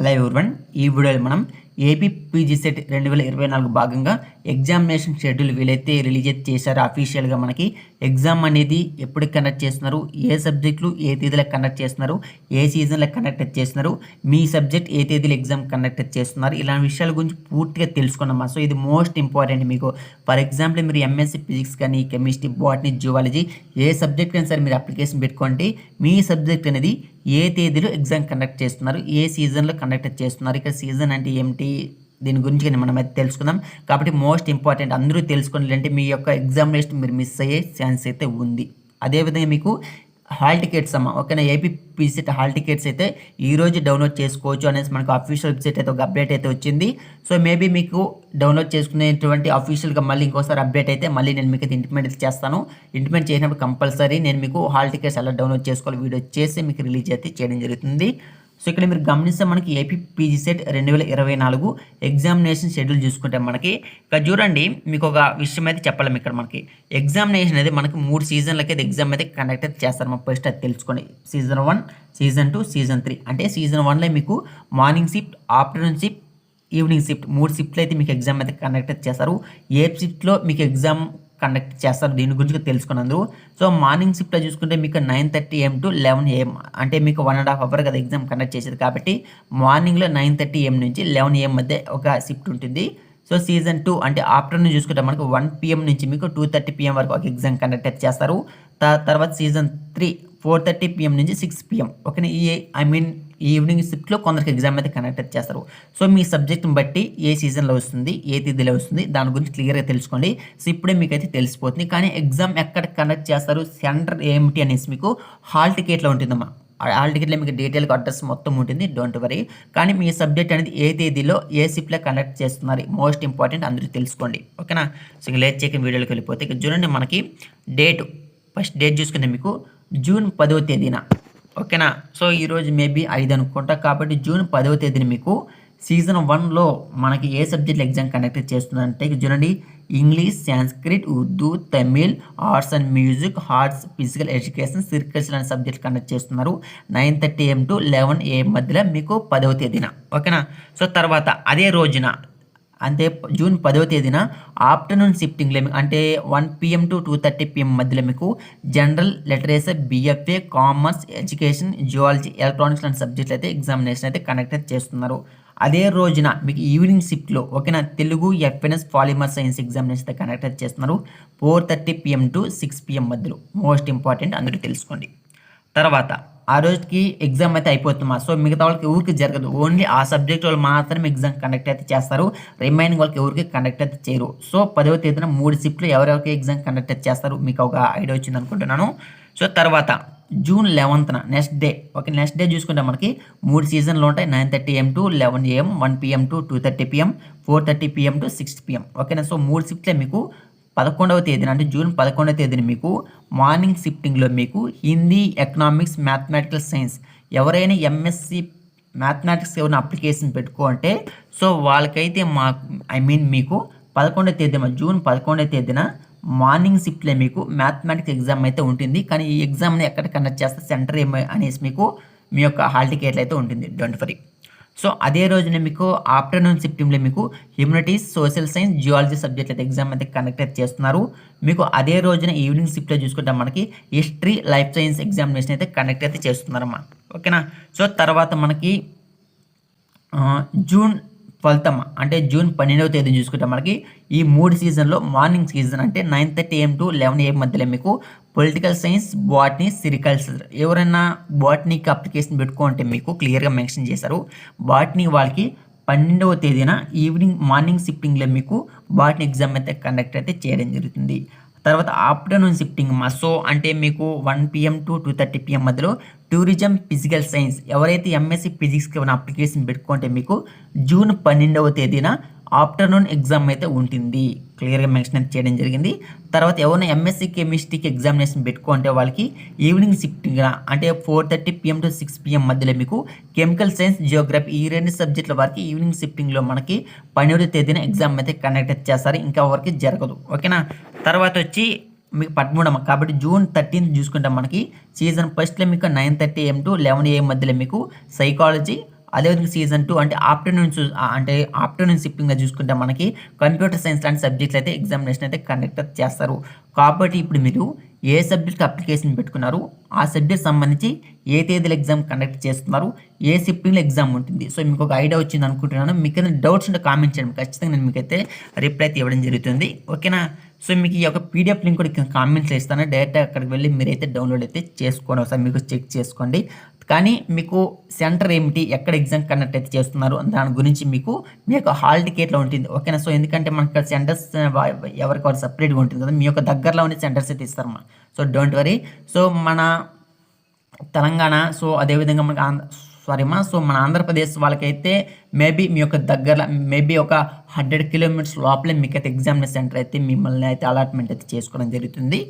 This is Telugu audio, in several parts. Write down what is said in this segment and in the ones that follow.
హలో ఎవరివన్ ఈ వీడియోలో మనం ఏపీ పీజీ సెట్ రెండు వేల ఇరవై నాలుగు భాగంగా ఎగ్జామినేషన్ షెడ్యూల్ వీలైతే రిలీజ్ చేశారో చేశారు? అఫీషియల్గా మనకి ఎగ్జామ్ అనేది ఎప్పుడు కండక్ట్ చేస్తున్నారు? ఏ సబ్జెక్టులు ఏ తేదీలో కండక్ట్ చేస్తున్నారు? ఏ సీజన్లో కండక్ట్ చేస్తున్నారు? మీ సబ్జెక్ట్ ఏ తేదీలో ఎగ్జామ్ కండక్ట్ చేస్తున్నారు? ఇలాంటి విషయాల గురించి పూర్తిగా తెలుసుకున్నామా? సో ఇది మోస్ట్ ఇంపార్టెంట్ మీకు. ఫర్ ఎగ్జాంపుల్ మీరు ఎంఎస్సీ ఫిజిక్స్ కానీ కెమిస్ట్రీ బాటనీ జువాలజీ ఏ సబ్జెక్ట్ అయినా సరే మీరు అప్లికేషన్ పెట్టుకోండి. మీ సబ్జెక్ట్ అనేది ఏ తేదీలో ఎగ్జామ్ కండక్ట్ చేస్తున్నారు? ఏ సీజన్లో కండక్ట్ చేస్తున్నారు? ఇక్కడ సీజన్ అంటే ఏమిటి? దీని గురించి కానీ మనం అయితే తెలుసుకుందాం. కాబట్టి మోస్ట్ ఇంపార్టెంట్ అందరూ తెలుసుకోండి అంటే మీ యొక్క ఎగ్జామినేషన్ మీరు మిస్ అయ్యే ఛాన్స్ అయితే ఉంది. అదేవిధంగా మీకు హాల్ టికెట్స్ అమ్మ ఓకేనా? ఏపీపీసీట్ హాల్ టికెట్స్ అయితే ఈ రోజు డౌన్లోడ్ చేసుకోవచ్చు అనేసి మనకు అఫీషియల్ వెబ్సైట్ అయితే ఒక అప్డేట్ అయితే వచ్చింది. సో మేబీ మీకు డౌన్లోడ్ చేసుకునేటువంటి అఫీషియల్గా మళ్ళీ ఇంకోసారి అప్డేట్ అయితే మళ్ళీ నేను మీకు ఇంటిమేట్ చేస్తాను. ఇంటిమేట్ చేసినప్పుడు కంపల్సరీ నేను మీకు హాల్ టికెట్స్ ఎలా డౌన్లోడ్ చేసుకోవాలి వీడియో చేసి మీకు రిలీజ్ అయితే చేయడం జరుగుతుంది. సో ఇక్కడ మీరు గమనిస్తే మనకి ఏపీ పీజీ సెట్ రెండు వేల ఇరవై నాలుగు ఎగ్జామినేషన్ షెడ్యూల్ చూసుకుంటే మనకి ఇక్కడ చూడండి మీకు ఒక విషయం అయితే చెప్పలేము ఇక్కడ మనకి. ఎగ్జామినేషన్ అనేది మనకి మూడు సీజన్లకి అయితే ఎగ్జామ్ అయితే కండక్ట్ అయితే చేస్తారు. మన ఫస్ట్ అది తెలుసుకోండి. Season one season two season three అంటే సీజన్ వన్లో మీకు morning shift afternoon shift evening shift మూడు షిఫ్ట్లు అయితే మీకు ఎగ్జామ్ అయితే కండక్ట్ చేస్తారు. ఏ షిఫ్ట్లో మీకు ఎగ్జామ్ కండక్ట్ చేస్తారు. దీని గురించి తెలుసుకున్నందుకు. సో మార్నింగ్ షిఫ్ట్లో చూసుకుంటే మీకు nine thirty AM to eleven AM అంటే మీకు వన్ అండ్ హాఫ్ అవర్ కదా ఎగ్జామ్ కండక్ట్ చేసేది కాబట్టి మార్నింగ్లో నైన్ థర్టీ ఏఎం నుంచి లెవెన్ ఏఎం మధ్య ఒక షిఫ్ట్ ఉంటుంది. సో సీజన్ టూ అంటే ఆఫ్టర్నూన్ చూసుకుంటే మనకు వన్ పిఎం నుంచి మీకు టూ థర్టీ పిఎం వరకు ఒక ఎగ్జామ్ కండక్ట్ చేస్తారు. తర్వాత season three four thirty PM నుంచి సిక్స్ పిఎం ఓకేనా? ఈ ఐ మీన్ ఈవినింగ్ షిఫ్ట్లో కొందరికి ఎగ్జామ్ అయితే కండక్ట్ చేస్తారు. సో మీ సబ్జెక్ట్ని బట్టి ఏ సీజన్లో వస్తుంది ఏ తేదీలో వస్తుంది దాని గురించి క్లియర్గా తెలుసుకోండి. సో ఇప్పుడే మీకు అయితే తెలిసిపోతుంది. కానీ ఎగ్జామ్ ఎక్కడ కండక్ట్ చేస్తారు సెంటర్ ఏమిటి అనేసి మీకు హాల్ టికెట్లో ఉంటుందమ్మా. హాల్ టికెట్లో మీకు డీటెయిల్గా అడ్రస్ మొత్తం ఉంటుంది డోంట్ వరీ కానీ మీ సబ్జెక్ట్ అనేది ఏ తేదీలో ఏ షిఫ్ట్లో కండక్ట్ చేస్తున్నారు మోస్ట్ ఇంపార్టెంట్ అందరూ తెలుసుకోండి. ఓకేనా? సో లేట్ చేయక వీడియోలోకి వెళ్ళిపోతే ఇక చూడండి మనకి డేట్ ఫస్ట్ డేట్ చూసుకుంటే మీకు జూన్ పదవ తేదీన. ఓకేనా? సో ఈరోజు మేబీ ఐదు అనుకుంటా. కాబట్టి జూన్ పదవ తేదీన మీకు సీజన్ వన్లో మనకి ఏ సబ్జెక్టులు ఎగ్జామ్ కండక్ట్ చేస్తుందంటే చూడండి. English Sanskrit Urdu Tamil arts and music arts physical education sericulture అనే సబ్జెక్ట్ కండక్ట్ చేస్తున్నారు. Nine thirty AM to eleven AM మధ్యలో మీకు పదవ తేదీన. ఓకేనా? సో తర్వాత అదే రోజున అంటే జూన్ పదవ తేదీన ఆఫ్టర్నూన్ షిఫ్టింగ్లో అంటే one PM to two thirty PM మధ్యలో మీకు general literature BFA commerce education geology electronics లాంటి సబ్జెక్టులు అయితే ఎగ్జామినేషన్ అయితే కండక్ట్ చేస్తున్నారు. అదే రోజున మీకు ఈవినింగ్ షిఫ్ట్లో ఓకేనా Telugu FNS polymer science examination అయితే కండక్ట్ చేస్తున్నారు. Four thirty PM to six PM మధ్యలో. మోస్ట్ ఇంపార్టెంట్ అందరూ తెలుసుకోండి. తర్వాత ఆ రోజుకి ఎగ్జామ్ అయితే అయిపోతుంది సో మిగతా వాళ్ళకి ఎవరికి జరగదు. ఓన్లీ ఆ సబ్జెక్ట్ వాళ్ళు మాత్రమే ఎగ్జామ్ కండక్ట్ అయితే చేస్తారు. రిమైనింగ్ వాళ్ళకి ఎవరికి కండక్ట్ అయితే చేయరు. సో పదవ తేదీన మూడు షిఫ్ట్లు ఎవరెవరికి ఎగ్జామ్ కండక్ట్ అయితే చేస్తారు? మీకు ఒక ఐడియా వచ్చింది అనుకుంటున్నాను. సో తర్వాత June లెవెన్త్న next day okay next day చూసుకుంటే మనకి మూడు సీజన్లు ఉంటాయి. Nine thirty AM to eleven AM one PM to two thirty PM four thirty PM to six PM ఓకేనా సో మూడు షిఫ్ట్లే మీకు పదకొండవ తేదీన అంటే జూన్ పదకొండవ తేదీన మీకు మార్నింగ్ షిఫ్టింగ్లో మీకు హిందీ ఎకనామిక్స్ మ్యాథమెటికల్ సైన్స్ ఎవరైనా ఎంఎస్సి మ్యాథమెటిక్స్ ఏమైనా అప్లికేషన్ పెట్టుకో అంటే సో వాళ్ళకైతే మా ఐ మీన్ మీకు పదకొండవ తేదీన జూన్ పదకొండవ తేదీన మార్నింగ్ షిఫ్ట్లో మీకు మ్యాథమెటిక్స్ ఎగ్జామ్ అయితే ఉంటుంది. కానీ ఈ ఎగ్జామ్ని ఎక్కడ కండక్ట్ చేస్తే సెంటర్ ఏమో అనేసి మీకు మీ యొక్క హాల్ టికెట్లు అయితే ఉంటుంది. Don't worry. సో అదే రోజున మీకు ఆఫ్టర్నూన్ షిఫ్టింగ్లో మీకు humanities social science geology subject అయితే ఎగ్జామ్ అయితే కండక్ట్ చేస్తున్నారు. మీకు అదే రోజున ఈవినింగ్ షిఫ్ట్లో చూసుకుంటే మనకి హిస్టరీ లైఫ్ సైన్స్ ఎగ్జామినేషన్ అయితే కండక్ట్ అయితే చేస్తున్నారమ్మా. ఓకేనా? సో తర్వాత మనకి జూన్ ట్వెల్త్ అంటే జూన్ పన్నెండవ తేదీ చూసుకుంటే మనకి ఈ మూడు సీజన్లో మార్నింగ్ సీజన్ అంటే nine thirty AM to eleven AM మధ్యలో మీకు పొలిటికల్ సైన్స్ బాటనీ సిరికల్చర్ ఎవరైనా బాటనీకి అప్లికేషన్ పెట్టుకుంటే మీకు క్లియర్గా మెన్షన్ చేశారు. బాటనీ వాళ్ళకి పన్నెండవ తేదీన ఈవినింగ్ మార్నింగ్ షిఫ్టింగ్లో మీకు బాటనీ ఎగ్జామ్ అయితే కండక్ట్ అయితే చేయడం జరుగుతుంది. తర్వాత ఆఫ్టర్నూన్ షిఫ్టింగ్ మసో అంటే మీకు one PM to two thirty PM మధ్యలో టూరిజం ఫిజికల్ సైన్స్ ఎవరైతే ఎంఎస్సి ఫిజిక్స్కి ఏమైనా అప్లికేషన్ పెట్టుకుంటే మీకు జూన్ పన్నెండవ తేదీన ఆఫ్టర్నూన్ ఎగ్జామ్ అయితే ఉంటుంది. క్లియర్గా మెన్షన్ చేయడం జరిగింది. తర్వాత ఎవరైనా ఎంఎస్సి కెమిస్ట్రీకి ఎగ్జామినేషన్ పెట్టుకుంటే వాళ్ళకి ఈవినింగ్ షిఫ్టింగ్ అంటే four thirty PM to six PM మధ్యలో మీకు కెమికల్ సైన్స్ జియోగ్రఫీ ఈ రెండు సబ్జెక్టుల వరకు ఈవినింగ్ షిఫ్టింగ్లో మనకి పన్నెండు తేదీన ఎగ్జామ్ అయితే కండక్ట్ చేస్తారు. ఇంకా వరకు జరగదు. ఓకేనా? తర్వాత వచ్చి మీకు పదమూడమ్మ కాబట్టి జూన్ థర్టీన్త్ చూసుకుంటే మనకి సీజన్ ఫస్ట్లో మీకు nine thirty AM to eleven AM మధ్యలో మీకు సైకాలజీ అదేవిధంగా సీజన్ టూ అంటే ఆఫ్టర్నూన్ అంటే ఆఫ్టర్నూన్ షిఫ్టింగ్లో చూసుకుంటే మనకి కంప్యూటర్ సైన్స్ లాంటి సబ్జెక్ట్స్ అయితే ఎగ్జామినేషన్ అయితే కండక్ట్ చేస్తారు. కాబట్టి ఇప్పుడు మీరు ఏ సబ్జెక్ట్కి అప్లికేషన్ పెట్టుకున్నారు ఆ సబ్జెక్ట్ సంబంధించి ఏ తేదీలో ఎగ్జామ్ కండక్ట్ చేస్తున్నారు ఏ షిఫ్టింగ్లో ఎగ్జామ్ ఉంటుంది. సో మీకు ఒక ఐడియా వచ్చింది అనుకుంటున్నాను. మీకు ఏదైనా డౌట్స్ ఉంటే కామెంట్ చేయండి. ఖచ్చితంగా నేను మీకైతే రిప్లై అయితే ఇవ్వడం జరుగుతుంది. ఓకేనా? సో మీకు ఈ యొక్క పీడిఎఫ్ లింక్ కూడా కామెంట్స్ ఇస్తాను. డైరెక్ట్ అక్కడికి వెళ్ళి మీరైతే డౌన్లోడ్ అయితే చేసుకోండి. ఒకసారి మీకు చెక్ చేసుకోండి. కానీ మీకు సెంటర్ ఏమిటి? ఎక్కడ ఎగ్జామ్ కండక్ట్ అయితే చేస్తున్నారు? దాని గురించి మీకు మీ యొక్క హాల్ టికెట్లో ఉంటుంది. ఓకేనా? సో ఎందుకంటే మనకి సెంటర్స్ ఎవరికి వారు సపరేట్గా ఉంటుంది కదా? మీ యొక్క దగ్గరలో ఉండే సెంటర్స్ అయితే ఇస్తారు మనం సో డోంట్ వరీ సో మన తెలంగాణ సో అదేవిధంగా మనకి ఆంధ్ర సారీ మా సో మన ఆంధ్రప్రదేశ్ వాళ్ళకైతే మేబీ మీ యొక్క దగ్గర మేబీ ఒక హండ్రెడ్ కిలోమీటర్స్ లోపలే మీకైతే ఎగ్జామినేషన్ సెంటర్ అయితే మిమ్మల్ని అయితే అలాట్మెంట్ అయితే చేసుకోవడం జరుగుతుంది.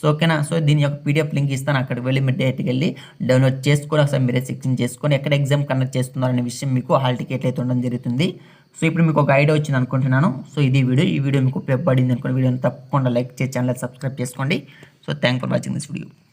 సో ఓకేనా సో దీని యొక్క పీడిఎఫ్ లింక్ ఇస్తాను. అక్కడికి వెళ్ళి మీరు డైరెక్ట్కి వెళ్ళి డౌన్లోడ్ చేసుకొని ఒకసారి మీరే సెక్షన్ చేసుకొని ఎక్కడ ఎగ్జామ్ కండక్ట్ చేస్తున్నారనే విషయం మీకు హాల్ టికెట్ అయితే ఉండడం జరుగుతుంది. సో ఇప్పుడు మీకు ఒక ఐడియా వచ్చింది అనుకుంటున్నాను. సో ఇది వీడియో. ఈ వీడియో మీకు ఉపయోగపడింది అనుకోండి. వీడియోని తప్పకుండా లైక్ చేసి ఛానల్ సబ్స్క్రైబ్ చేసుకోండి. So thank for watching this video